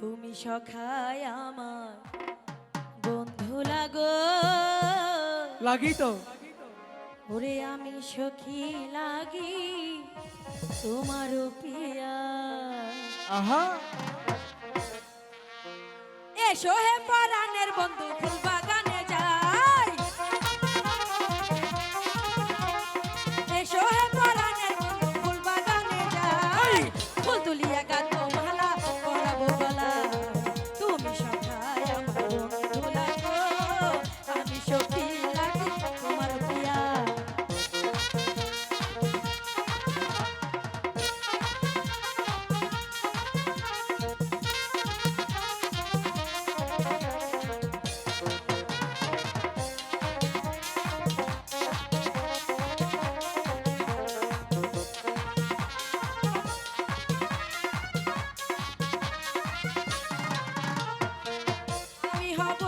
তুমি সখায় আমার বন্ধু লাগো। লাগি তো। ওরে আমি সখী লাগি তোমার পিয়া আহা। এসো হে পরানের বন্ধু খুলবা। deja tu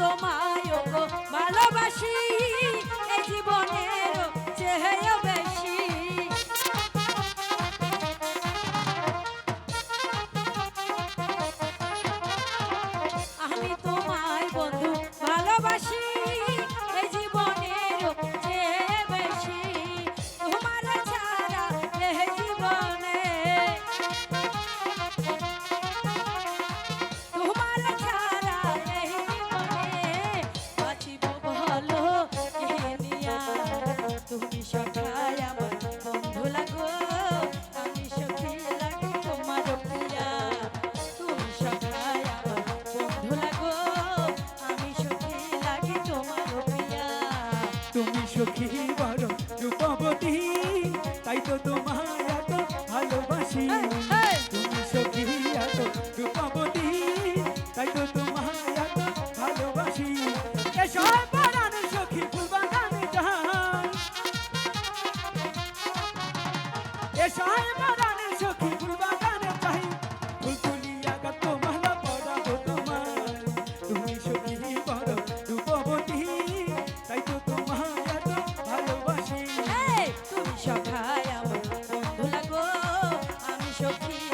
তোমায় ভালোবাসি এ জীবনের চেহেও চোখে বড় রূপবতী তাই তো তোমার এত ভালোবাসি। তুমি সখী এত রূপবতী তাই তো তোমার এত ভালোবাসি। সখী ফুলবাগানে যান সখী Okay.